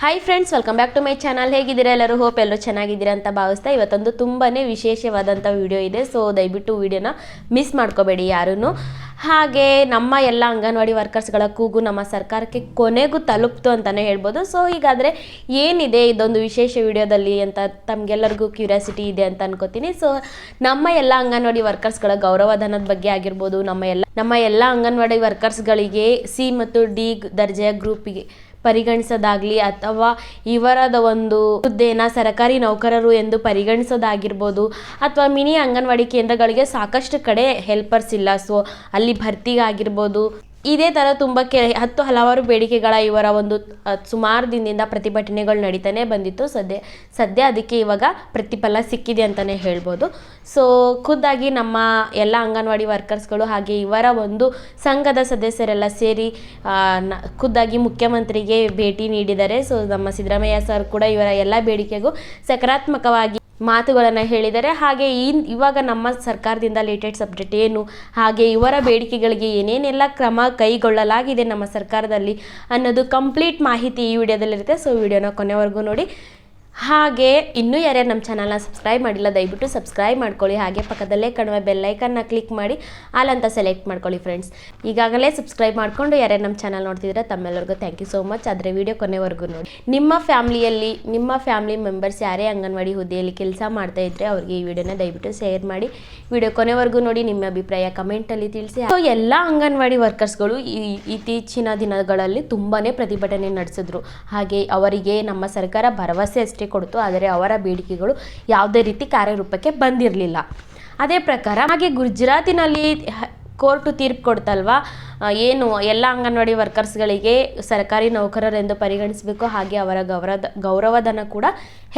Hi friends welcome back to my channel ಹೇಗಿದ್ದೀರಾ ಎಲ್ಲರೂ? Hope ಎಲ್ಲರೂ ಚೆನ್ನಾಗಿದ್ದೀರಾ ಅಂತ ಭಾವಿಸ್ತಾ ಇವತ್ತೊಂದು ತುಂಬಾ ವಿಶೇಷವಾದಂಥ ವಿಡಿಯೋ ಇದೆ. ಸೊ ದಯವಿಟ್ಟು ವಿಡಿಯೋನ ಮಿಸ್ ಮಾಡ್ಕೋಬೇಡಿ ಯಾರೂ ಹಾಗೆ ನಮ್ಮ ಎಲ್ಲ ಅಂಗನವಾಡಿ ವರ್ಕರ್ಸ್ಗಳ ಕೂಗು ನಮ್ಮ ಸರ್ಕಾರಕ್ಕೆ ಕೊನೆಗೂ ತಲುಪ್ತು ಅಂತಲೇ ಹೇಳ್ಬೋದು. ಸೊ ಹೀಗಾದರೆ ಏನಿದೆ ಇದೊಂದು ವಿಶೇಷ ವಿಡಿಯೋದಲ್ಲಿ ಅಂತ ತಮಗೆಲ್ಲರಿಗೂ ಕ್ಯೂರಿಯಾಸಿಟಿ ಇದೆ ಅಂತ ಅನ್ಕೋತೀನಿ. ಸೊ ನಮ್ಮ ಎಲ್ಲ ಅಂಗನವಾಡಿ ವರ್ಕರ್ಸ್ಗಳ ಗೌರವಧನದ ಬಗ್ಗೆ ಆಗಿರ್ಬೋದು, ನಮ್ಮ ಎಲ್ಲ ನಮ್ಮ ಎಲ್ಲ ಅಂಗನವಾಡಿ ವರ್ಕರ್ಸ್ಗಳಿಗೆ ಸಿ ಮತ್ತು ಡಿ ದರ್ಜೆಯ ಗ್ರೂಪಿಗೆ ಪರಿಗಣಿಸೋದಾಗ್ಲಿ ಅಥವಾ ಇವರದ ಒಂದು ಹುದ್ದೆನ ಸರ್ಕಾರಿ ನೌಕರರು ಎಂದು ಪರಿಗಣಿಸೋದಾಗಿರ್ಬೋದು ಅಥವಾ ಮಿನಿ ಅಂಗನವಾಡಿ ಕೇಂದ್ರಗಳಿಗೆ ಸಾಕಷ್ಟು ಕಡೆ ಹೆಲ್ಪರ್ಸ್ ಇಲ್ಲ. ಸೊ ಅಲ್ಲಿ ಭರ್ತಿಗಾಗಿರ್ಬೋದು. ಇದೇ ಥರ ತುಂಬ ಕೆ ಹತ್ತು ಹಲವಾರು ಬೇಡಿಕೆಗಳ ಇವರ ಒಂದು ಸುಮಾರು ದಿನದಿಂದ ಪ್ರತಿಭಟನೆಗಳು ನಡೀತಾನೆ ಬಂದಿತ್ತು. ಸದ್ಯ ಸದ್ಯ ಅದಕ್ಕೆ ಇವಾಗ ಪ್ರತಿಫಲ ಸಿಕ್ಕಿದೆ ಅಂತಲೇ ಹೇಳ್ಬೋದು. ಸೊ ಖುದ್ದಾಗಿ ನಮ್ಮ ಎಲ್ಲ ಅಂಗನವಾಡಿ ವರ್ಕರ್ಸ್ಗಳು ಹಾಗೆ ಇವರ ಒಂದು ಸಂಘದ ಸದಸ್ಯರೆಲ್ಲ ಸೇರಿ ಖುದ್ದಾಗಿ ಮುಖ್ಯಮಂತ್ರಿಗೆ ಭೇಟಿ ನೀಡಿದ್ದಾರೆ ಸೊ, ನಮ್ಮ ಸಿದ್ದರಾಮಯ್ಯ ಸರ್ ಕೂಡ ಇವರ ಎಲ್ಲ ಬೇಡಿಕೆಗೂ ಸಕಾರಾತ್ಮಕವಾಗಿ ಮಾತುಗಳನ್ನು ಹೇಳಿದ್ದಾರೆ ಹಾಗೆ ಈ ಇವಾಗ ನಮ್ಮ ಸರ್ಕಾರದಿಂದ ಲೇಟೆಸ್ಟ್ ಸಬ್ಜೆಕ್ಟ್ ಏನು, ಹಾಗೆ ಇವರ ಬೇಡಿಕೆಗಳಿಗೆ ಏನೇನೆಲ್ಲ ಕ್ರಮ ಕೈಗೊಳ್ಳಲಾಗಿದೆ ನಮ್ಮ ಸರ್ಕಾರದಲ್ಲಿ ಅನ್ನೋದು ಕಂಪ್ಲೀಟ್ ಮಾಹಿತಿ ಈ ವಿಡಿಯೋದಲ್ಲಿರುತ್ತೆ. ಸೊ ವಿಡಿಯೋನ ಕೊನೆವರೆಗೂ ನೋಡಿ. ಹಾಗೆ ಇನ್ನೂ ಯಾರ್ಯಾರು ನಮ್ಮ ಚಾನಲ್ನ ಸಬ್ಸ್ಕ್ರೈಬ್ ಮಾಡಿಲ್ಲ, ದಯವಿಟ್ಟು ಸಬ್ಸ್ಕ್ರೈಬ್ ಮಾಡ್ಕೊಳ್ಳಿ. ಹಾಗೆ ಪಕ್ಕದಲ್ಲೇ ಕಾಣುವ ಬೆಲ್ಲೈಕನ್ನ ಕ್ಲಿಕ್ ಮಾಡಿ ಅಲ್ಲಂತ ಸೆಲೆಕ್ಟ್ ಮಾಡ್ಕೊಳ್ಳಿ ಫ್ರೆಂಡ್ಸ್ ಈಗಾಗಲೇ ಸಬ್ಸ್ಕ್ರೈಬ್ ಮಾಡ್ಕೊಂಡು ಯಾರ್ಯಾರು ನಮ್ಮ ಚಾನಲ್ ನೋಡ್ತಿದ್ರೆ ತಮ್ಮೆಲ್ಲರಿಗೂ ಥ್ಯಾಂಕ್ ಯು ಸೋ ಮಚ್ ಆದರೆ ವಿಡಿಯೋ ಕೊನೆವರೆಗೂ ನೋಡಿ. ನಿಮ್ಮ ಫ್ಯಾಮಿಲಿಯಲ್ಲಿ, ನಿಮ್ಮ ಫ್ಯಾಮಿಲಿ ಮೆಂಬರ್ಸ್ ಯಾರೇ ಅಂಗನವಾಡಿ ಹುದ್ದೆಯಲ್ಲಿ ಕೆಲಸ ಮಾಡ್ತಾ ಇದ್ರೆ ಅವ್ರಿಗೆ ಈ ವಿಡಿಯೋನ ದಯವಿಟ್ಟು ಶೇರ್ ಮಾಡಿ. ವಿಡಿಯೋ ಕೊನೆವರೆಗೂ ನೋಡಿ, ನಿಮ್ಮ ಅಭಿಪ್ರಾಯ ಕಮೆಂಟಲ್ಲಿ ತಿಳಿಸಿ. ಸೊ ಎಲ್ಲ ಅಂಗನವಾಡಿ ವರ್ಕರ್ಸ್ಗಳು ಈ, ಇತ್ತೀಚಿನ ದಿನಗಳಲ್ಲಿ ತುಂಬಾ ಪ್ರತಿಭಟನೆ ನಡೆಸಿದ್ರು. ಹಾಗೆ ಅವರಿಗೆ ನಮ್ಮ ಸರ್ಕಾರ ಭರವಸೆ ಅಷ್ಟೇ ಕೊಡ್ತು ಆದರೆ ಅವರ ಬೇಡಿಕೆಗಳು ಯಾವುದೇ ರೀತಿ ಕಾರ್ಯರೂಪಕ್ಕೆ ಬಂದಿರಲಿಲ್ಲ. ಅದೇ ಪ್ರಕಾರ ಹಾಗೆ ಗುಜರಾತಿನಲ್ಲಿ ಕೋರ್ಟು ತೀರ್ಪು ಕೊಡ್ತಲ್ವಾ ಏನು ಎಲ್ಲ ಅಂಗನವಾಡಿ ವರ್ಕರ್ಸ್ಗಳಿಗೆ ಸರ್ಕಾರಿ ನೌಕರರೆಂದು ಪರಿಗಣಿಸಬೇಕು? ಹಾಗೆ ಅವರ ಗೌರವ ಗೌರವಧನ ಕೂಡ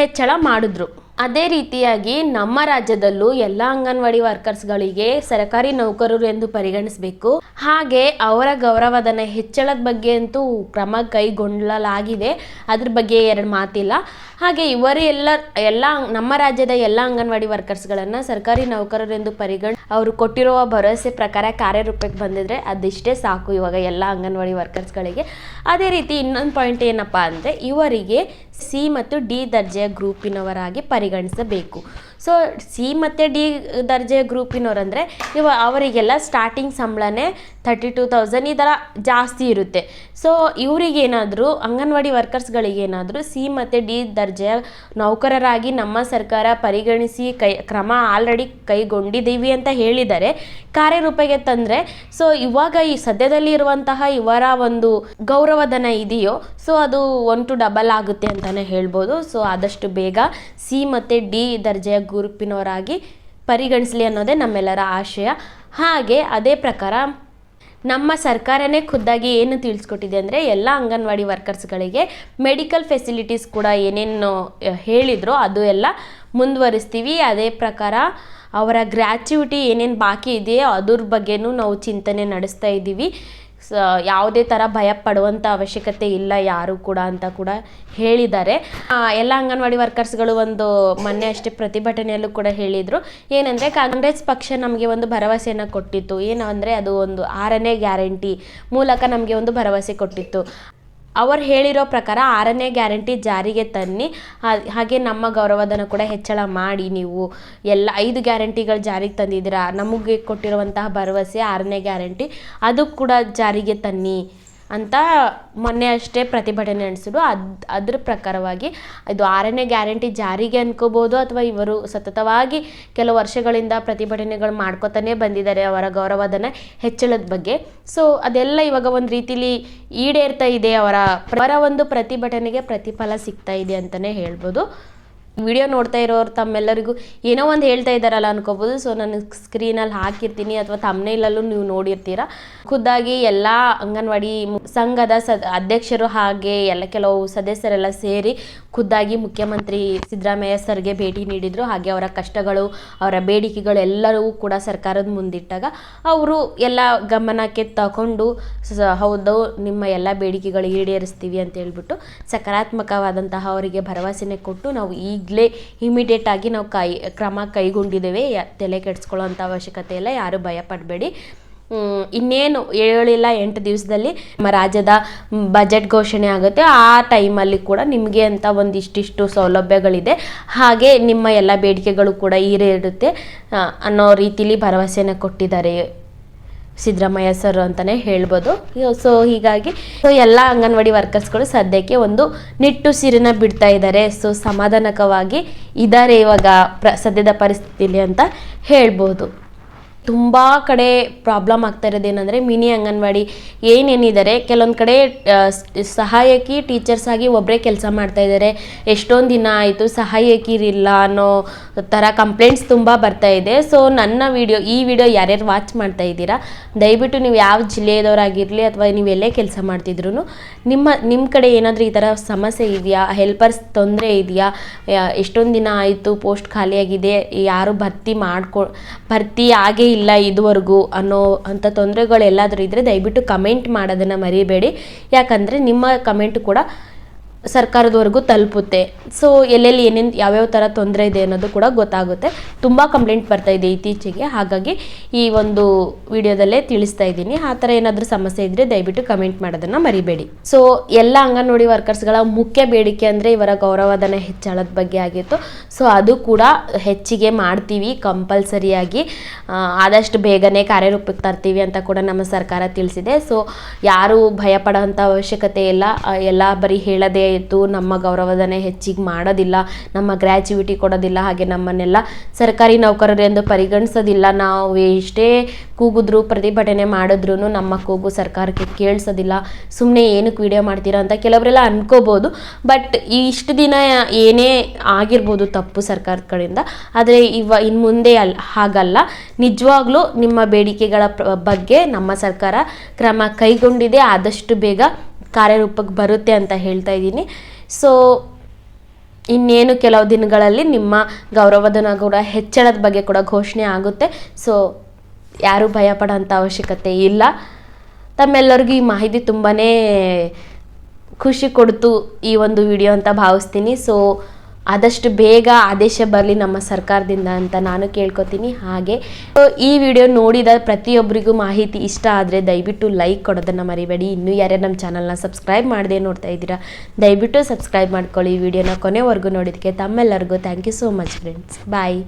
ಹೆಚ್ಚಳ ಮಾಡಿದ್ರು. ಅದೇ ರೀತಿಯಾಗಿ ನಮ್ಮ ರಾಜ್ಯದಲ್ಲೂ ಎಲ್ಲ ಅಂಗನವಾಡಿ ವರ್ಕರ್ಸ್ಗಳಿಗೆ ಸರ್ಕಾರಿ ನೌಕರರು ಎಂದು ಪರಿಗಣಿಸಬೇಕು. ಹಾಗೆ ಅವರ ಗೌರವಧನ ಹೆಚ್ಚಳದ ಬಗ್ಗೆ ಅಂತೂ ಕ್ರಮ ಕೈಗೊಳ್ಳಲಾಗಿದೆ. ಅದ್ರ ಬಗ್ಗೆ ಎರಡು ಮಾತಿಲ್ಲ. ಹಾಗೆ ಇವರು ಎಲ್ಲ ಎಲ್ಲ ನಮ್ಮ ರಾಜ್ಯದ ಎಲ್ಲ ಅಂಗನವಾಡಿ ವರ್ಕರ್ಸ್ಗಳನ್ನು ಸರ್ಕಾರಿ ನೌಕರರು ಎಂದು ಪರಿಗಣ, ಅವರು ಕೊಟ್ಟಿರುವ ಭರವಸೆ ಪ್ರಕಾರ ಕಾರ್ಯರೂಪಕ್ಕೆ ಬಂದಿದ್ರೆ ಅದಿಷ್ಟೇ ಸಾಕು ಇವಾಗ ಎಲ್ಲ ಅಂಗನವಾಡಿ ವರ್ಕರ್ಸ್ಗಳಿಗೆ. ಅದೇ ರೀತಿ ಇನ್ನೊಂದು ಪಾಯಿಂಟ್ ಏನಪ್ಪ ಅಂದರೆ ಇವರಿಗೆ ಸಿ ಮತ್ತು ಡಿ ದರ್ಜೆಯ ಗ್ರೂಪಿನವರಾಗಿ ಪರಿಗಣಿಸಬೇಕು. ಸೊ, ಸಿ ಮತ್ತು ಡಿ ದರ್ಜೆಯ ಗ್ರೂಪಿನವರಂದರೆ ಇವ ಅವರಿಗೆಲ್ಲ ಸ್ಟಾರ್ಟಿಂಗ್ ಸಂಬಳನೇ ತರ್ಟಿ ಟೂ ತೌಸಂಡ್ ಈ ಥರ ಜಾಸ್ತಿ ಇರುತ್ತೆ. ಸೊ ಇವರಿಗೇನಾದರೂ ಅಂಗನವಾಡಿ ವರ್ಕರ್ಸ್ಗಳಿಗೇನಾದರೂ ಸಿ ಮತ್ತು ಡಿ ದರ್ಜೆಯ ನೌಕರರಾಗಿ ನಮ್ಮ ಸರ್ಕಾರ ಪರಿಗಣಿಸಿ ಕೈ, ಕ್ರಮ ಆಲ್ರೆಡಿ ಕೈಗೊಂಡಿದ್ದೀವಿ ಅಂತ ಹೇಳಿದ್ದಾರೆ ಕಾರ್ಯರೂಪಕ್ಕೆ ತಂದರೆ ಸೊ ಇವಾಗ ಈ ಸದ್ಯದಲ್ಲಿ ಇರುವಂತಹ ಇವರ ಒಂದು ಗೌರವಧನ ಇದೆಯೋ ಸೊ ಅದು ಒನ್ ಟು ಡಬಲ್ ಆಗುತ್ತೆ ಅಂತಲೇ ಹೇಳ್ಬೋದು. ಸೊ ಆದಷ್ಟು ಬೇಗ ಸಿ ಮತ್ತು ಡಿ ದರ್ಜೆಯ ಗುರುಪಿನವರಾಗಿ ಪರಿಗಣಿಸಲಿ ಅನ್ನೋದೇ ನಮ್ಮೆಲ್ಲರ ಆಶಯ. ಹಾಗೆ ಅದೇ ಪ್ರಕಾರ ನಮ್ಮ ಸರ್ಕಾರನೇ ಖುದ್ದಾಗಿ ಏನು ತಿಳಿಸ್ಕೊಟ್ಟಿದೆ ಅಂದರೆ ಎಲ್ಲ ಅಂಗನವಾಡಿ ವರ್ಕರ್ಸ್ಗಳಿಗೆ ಮೆಡಿಕಲ್ ಫೆಸಿಲಿಟೀಸ್ ಕೂಡ ಏನೇನು ಹೇಳಿದ್ರು ಅದು ಎಲ್ಲ ಮುಂದುವರಿಸ್ತೀವಿ. ಅದೇ ಪ್ರಕಾರ ಅವರ ಗ್ರ್ಯಾಚ್ಯುಟಿ ಏನೇನು ಬಾಕಿ ಇದೆಯೋ ಅದ್ರ ಬಗ್ಗೆನೂ ನಾವು ಚಿಂತನೆ ನಡೆಸ್ತಾ ಇದ್ದೀವಿ. ಯಾವುದೇ ಥರ ಭಯ ಪಡುವಂಥ ಅವಶ್ಯಕತೆ ಇಲ್ಲ ಯಾರು ಕೂಡ ಅಂತ ಕೂಡ ಹೇಳಿದ್ದಾರೆ. ಎಲ್ಲ ಅಂಗನವಾಡಿ ವರ್ಕರ್ಸ್ಗಳು ಒಂದು ಮೊನ್ನೆ ಅಷ್ಟೇ ಪ್ರತಿಭಟನೆಯಲ್ಲೂ ಕೂಡ ಹೇಳಿದರು. ಏನಂದರೆ, ಕಾಂಗ್ರೆಸ್ ಪಕ್ಷ ನಮಗೆ ಒಂದು ಭರವಸೆಯನ್ನು ಕೊಟ್ಟಿತ್ತು. ಏನು ಅಂದರೆ ಅದು ಒಂದು ಆರನೇ ಗ್ಯಾರಂಟಿ ಮೂಲಕ ನಮಗೆ ಒಂದು ಭರವಸೆ ಕೊಟ್ಟಿತ್ತು. ಅವರು ಹೇಳಿರೋ ಪ್ರಕಾರ ಆರನೇ ಗ್ಯಾರಂಟಿ ಜಾರಿಗೆ ತನ್ನಿ. ಹಾಗೆ ನಮ್ಮ ಗೌರವಧನ ಕೂಡ ಹೆಚ್ಚಳ ಮಾಡಿ ನೀವು ಎಲ್ಲ ಐದು ಗ್ಯಾರಂಟಿಗಳು ಜಾರಿಗೆ ತಂದಿದ್ದೀರಾ? ನಮಗೆ ಕೊಟ್ಟಿರುವಂತಹ ಭರವಸೆ ಆರನೇ ಗ್ಯಾರಂಟಿ. ಅದು ಕೂಡ ಜಾರಿಗೆ ತನ್ನಿ. ಅಂತ ಮೊನ್ನೆ ಅಷ್ಟೇ ಪ್ರತಿಭಟನೆ ನಡೆಸಿದ್ರು. ಅದು, ಅದ್ರ ಪ್ರಕಾರವಾಗಿ ಇದು ಆರನೇ ಗ್ಯಾರಂಟಿ ಜಾರಿಗೆ ಅನ್ಕೋಬೋದು ಅಥವಾ ಇವರು ಸತತವಾಗಿ ಕೆಲವು ವರ್ಷಗಳಿಂದ ಪ್ರತಿಭಟನೆಗಳು ಮಾಡ್ಕೋತಾನೆ ಬಂದಿದ್ದಾರೆ ಅವರ ಗೌರವಧನ ಹೆಚ್ಚಳದ ಬಗ್ಗೆ. ಸೊ ಅದೆಲ್ಲ ಇವಾಗ ಒಂದು ರೀತಿಲಿ ಈಡೇರ್ತಾ ಇದೆ ಅವರ ಅವರ ಒಂದು ಪ್ರತಿಭಟನೆಗೆ ಪ್ರತಿಫಲ ಸಿಗ್ತಾ ಇದೆ ಅಂತಲೇ ಹೇಳ್ಬೋದು. ವಿಡಿಯೋ ನೋಡ್ತಾ ಇರೋರು ತಮ್ಮೆಲ್ಲರಿಗೂ ಏನೋ ಒಂದು ಹೇಳ್ತಾ ಇದ್ದಾರಲ್ಲ ಅನ್ಕೋಬೋದು. ಸೊ ನಾನು ಸ್ಕ್ರೀನಲ್ಲಿ ಹಾಕಿರ್ತೀನಿ ಅಥವಾ ತಮ್ಮನೇಲಲ್ಲೂ ನೀವು ನೋಡಿರ್ತೀರ. ಖುದ್ದಾಗಿ ಎಲ್ಲ ಅಂಗನವಾಡಿ ಸಂಘದ ಸದ್, ಅಧ್ಯಕ್ಷರು ಹಾಗೆ ಎಲ್ಲ ಕೆಲವು ಸದಸ್ಯರೆಲ್ಲ ಸೇರಿ ಖುದ್ದಾಗಿ ಮುಖ್ಯಮಂತ್ರಿ ಸಿದ್ದರಾಮಯ್ಯ ಸರ್ಗೆ ಭೇಟಿ ನೀಡಿದರು. ಹಾಗೆ ಅವರ ಕಷ್ಟಗಳು, ಅವರ ಬೇಡಿಕೆಗಳು ಎಲ್ಲರೂ ಕೂಡ ಸರ್ಕಾರದ ಮುಂದಿಟ್ಟಾಗ ಅವರು ಎಲ್ಲ ಗಮನಕ್ಕೆ ತಗೊಂಡು ಹೌದು, ನಿಮ್ಮ ಎಲ್ಲ ಬೇಡಿಕೆಗಳು ಈಡೇರಿಸ್ತೀವಿ ಅಂತ ಹೇಳ್ಬಿಟ್ಟು ಸಕಾರಾತ್ಮಕವಾದಂತಹ ಅವರಿಗೆ ಭರವಸೆನೆ ಕೊಟ್ಟು ನಾವು ಈಗಲೇ ಇಮಿಡಿಯೇಟಾಗಿ ನಾವು ಕೈ, ಕ್ರಮ ಕೈಗೊಂಡಿದ್ದೇವೆ. ತಲೆ ಕೆಡಿಸ್ಕೊಳ್ಳೋಂಥ ಅವಶ್ಯಕತೆ ಇಲ್ಲ, ಯಾರೂ ಭಯ ಪಡಬೇಡಿ ಇನ್ನೇನು ಏಳಿಲ್ಲ, ಎಂಟು ದಿವಸದಲ್ಲಿ ನಮ್ಮ ರಾಜ್ಯದ ಬಜೆಟ್ ಘೋಷಣೆ ಆಗುತ್ತೆ. ಆ ಟೈಮಲ್ಲಿ ಕೂಡ ನಿಮಗೆ ಅಂತ ಒಂದಿಷ್ಟಿಷ್ಟು ಸೌಲಭ್ಯಗಳಿದೆ. ಹಾಗೆ ನಿಮ್ಮ ಎಲ್ಲ ಬೇಡಿಕೆಗಳು ಕೂಡ ಈರೇರುತ್ತೆ ಅನ್ನೋ ರೀತಿಲಿ ಭರವಸೆನ ಕೊಟ್ಟಿದ್ದಾರೆ. ಸಿದ್ದರಾಮಯ್ಯ ಸರ್ ಅಂತಲೇ ಹೇಳ್ಬೋದು. ಸೊ ಹೀಗಾಗಿ ಸೊ ಎಲ್ಲ ಅಂಗನವಾಡಿ ವರ್ಕರ್ಸ್ಗಳು ಸದ್ಯಕ್ಕೆ ಒಂದು ನಿಟ್ಟು ಸಿರಿನ ಬಿಡ್ತಾ ಇದ್ದಾರೆ. ಸೊ ಸಮಾಧಾನಕವಾಗಿ ಇದ್ದಾರೆ ಇವಾಗ ಪ್ರ, ಸದ್ಯದ ಪರಿಸ್ಥಿತಿಲಿ ಅಂತ ಹೇಳ್ಬೋದು. ತುಂಬ ಕಡೆ ಪ್ರಾಬ್ಲಮ್ ಆಗ್ತಾ ಇರೋದೇನೆಂದರೆ ಮಿನಿ ಅಂಗನವಾಡಿ ಏನೇನಿದ್ದಾರೆ ಕೆಲವೊಂದು ಕಡೆ ಸಹಾಯಕಿ ಟೀಚರ್ಸ್ ಆಗಿ ಒಬ್ಬರೇ ಕೆಲಸ ಮಾಡ್ತಾ ಇದ್ದಾರೆ ಎಷ್ಟೊಂದು ದಿನ ಆಯಿತು, ಸಹಾಯಕಿರಿಲ್ಲ ಅನ್ನೋ ಥರ ಕಂಪ್ಲೇಂಟ್ಸ್ ತುಂಬ ಬರ್ತಾ ಇದೆ. ಸೊ ನನ್ನ ವಿಡಿಯೋ ಈ ವಿಡಿಯೋ ಯಾರ್ಯಾರು ವಾಚ್ ಮಾಡ್ತಾ ಇದ್ದೀರಾ, ದಯವಿಟ್ಟು ನೀವು ಯಾವ ಜಿಲ್ಲೆಯದವರಾಗಿರಲಿ ಅಥವಾ ನೀವು ಎಲ್ಲೇ ಕೆಲಸ ಮಾಡ್ತಿದ್ರು ನಿಮ್ಮ ನಿಮ್ಮ ಕಡೆ ಏನಾದರೂ ಈ ಥರ ಸಮಸ್ಯೆ ಇದೆಯಾ ಹೆಲ್ಪರ್ಸ್ ತೊಂದರೆ ಇದೆಯಾ ಎಷ್ಟೊಂದು ದಿನ ಆಯಿತು ಪೋಸ್ಟ್ ಖಾಲಿಯಾಗಿದೆ, ಯಾರು ಭರ್ತಿ ಮಾಡ್ಕೊ, ಭರ್ತಿ ಆಗೇ ಇಲ್ಲ ಇದುವರೆಗೂ ಅನ್ನೋ ಅಂಥ ತೊಂದರೆಗಳು ಎಲ್ಲಾದರೂ ಇದ್ದರೆ ದಯವಿಟ್ಟು ಕಮೆಂಟ್ ಮಾಡೋದನ್ನು ಮರಿಬೇಡಿ. ಯಾಕಂದರೆ ನಿಮ್ಮ ಕಮೆಂಟ್ ಕೂಡ ಸರ್ಕಾರದವರೆಗೂ ತಲುಪುತ್ತೆ. ಸೊ ಎಲ್ಲೆಲ್ಲಿ ಏನೇನು ಯಾವ್ಯಾವ ಥರ ತೊಂದರೆ ಇದೆ ಅನ್ನೋದು ಕೂಡ ಗೊತ್ತಾಗುತ್ತೆ. ತುಂಬ ಕಂಪ್ಲೇಂಟ್ ಬರ್ತಾ ಇದೆ ಇತ್ತೀಚೆಗೆ. ಹಾಗಾಗಿ ಈ ಒಂದು ವಿಡಿಯೋದಲ್ಲೇ ತಿಳಿಸ್ತಾ ಇದ್ದೀನಿ. ಆ ಥರ ಏನಾದರೂ ಸಮಸ್ಯೆ ಇದ್ದರೆ ದಯವಿಟ್ಟು ಕಮೆಂಟ್ ಮಾಡೋದನ್ನು ಮರಿಬೇಡಿ. ಸೊ ಎಲ್ಲ ಅಂಗನವಾಡಿ ವರ್ಕರ್ಸ್ಗಳ ಮುಖ್ಯ ಬೇಡಿಕೆ ಅಂದರೆ ಇವರ ಗೌರವಧನ ಹೆಚ್ಚಳದ ಬಗ್ಗೆ ಆಗಿತ್ತು. ಸೊ ಅದು ಕೂಡ ಹೆಚ್ಚಿಗೆ ಮಾಡ್ತೀವಿ, ಕಂಪಲ್ಸರಿಯಾಗಿ. ಆದಷ್ಟು ಬೇಗನೆ ಕಾರ್ಯರೂಪಕ್ಕೆ ತರ್ತೀವಿ ಅಂತ ಕೂಡ ನಮ್ಮ ಸರ್ಕಾರ ತಿಳಿಸಿದೆ. ಸೊ ಯಾರು ಭಯಪಡೋ ಅವಶ್ಯಕತೆ ಇಲ್ಲ. ಎಲ್ಲ ಬರೀ ಹೇಳದೇ ಇತ್ತು. ನಮ್ಮ ಗೌರವಧನ ಹೆಚ್ಚಿಗೆ ಮಾಡೋದಿಲ್ಲ. ನಮ್ಮ ಗ್ರ್ಯಾಚುವಿಟಿ ಕೊಡೋದಿಲ್ಲ. ಹಾಗೆ ನಮ್ಮನ್ನೆಲ್ಲ ಸರ್ಕಾರಿ ನೌಕರರು ಎಂದು ಪರಿಗಣಿಸೋದಿಲ್ಲ. ನಾವು ಎಷ್ಟೇ ಕೂಗಿದ್ರು, ಪ್ರತಿಭಟನೆ ಮಾಡಿದ್ರು ನಮ್ಮ ಕೂಗು ಸರ್ಕಾರಕ್ಕೆ ಕೇಳಿಸೋದಿಲ್ಲ. ಸುಮ್ಮನೆ ಏನಕ್ಕೆ ವಿಡಿಯೋ ಮಾಡ್ತೀರಾ ಅಂತ ಕೆಲವರೆಲ್ಲ ಅನ್ಕೋಬೋದು. ಬಟ್ ಇಷ್ಟು ದಿನ ಏನೇ ಆಗಿರ್ಬೋದು ತಪ್ಪು ಸರ್ಕಾರದ ಕಡೆಯಿಂದ. ಆದರೆ ಇವ ಇನ್ನು ಮುಂದೆ ಅಲ್ಲ ಹಾಗಲ್ಲ. ನಿಜವಾಗ್ಲೂ ನಿಮ್ಮ ಬೇಡಿಕೆಗಳ ಬಗ್ಗೆ ನಮ್ಮ ಸರ್ಕಾರ ಕ್ರಮ ಕೈಗೊಂಡಿದೆ. ಆದಷ್ಟು ಬೇಗ ಕಾರ್ಯರೂಪಕ್ಕೆ ಬರುತ್ತೆ ಅಂತ ಹೇಳ್ತಾ ಇದ್ದೀನಿ. ಸೊ ಇನ್ನೇನು ಕೆಲವು ದಿನಗಳಲ್ಲಿ ನಿಮ್ಮ ಗೌರವಧನ ಕೂಡ ಹೆಚ್ಚಳದ ಬಗ್ಗೆ ಕೂಡ ಘೋಷಣೆ ಆಗುತ್ತೆ. ಸೊ ಯಾರೂ ಭಯ ಪಡೋಂಥ ಅವಶ್ಯಕತೆ ಇಲ್ಲ. ತಮ್ಮೆಲ್ಲರಿಗೂ ಈ ಮಾಹಿತಿ ತುಂಬಾ ಖುಷಿ ಕೊಡ್ತು ಈ ಒಂದು ವಿಡಿಯೋ ಅಂತ ಭಾವಿಸ್ತೀನಿ. ಸೊ ಆದಷ್ಟು ಬೇಗ ಆದೇಶ ಬರಲಿ ನಮ್ಮ ಸರ್ಕಾರದಿಂದ ಅಂತ ನಾನು ಕೇಳ್ಕೊತೀನಿ. ಹಾಗೆ ಈ ವಿಡಿಯೋ ನೋಡಿದ ಪ್ರತಿಯೊಬ್ಬರಿಗೂ ಮಾಹಿತಿ ಇಷ್ಟ ಆದರೆ ದಯವಿಟ್ಟು ಲೈಕ್ ಕೊಡೋದನ್ನು ಮರಿಬೇಡಿ. ಇನ್ನೂ ಯಾರ್ಯಾರು ನಮ್ಮ ಚಾನಲ್ನ ಸಬ್ಸ್ಕ್ರೈಬ್ ಮಾಡದೆ ನೋಡ್ತಾ ಇದ್ದೀರಾ, ದಯವಿಟ್ಟು ಸಬ್ಸ್ಕ್ರೈಬ್ ಮಾಡ್ಕೊಳ್ಳಿ. ವಿಡಿಯೋನ ಕೊನೆವರೆಗೂ ನೋಡಿದ್ದಕ್ಕೆ ತಮ್ಮೆಲ್ಲರಿಗೂ thank you so much friends bye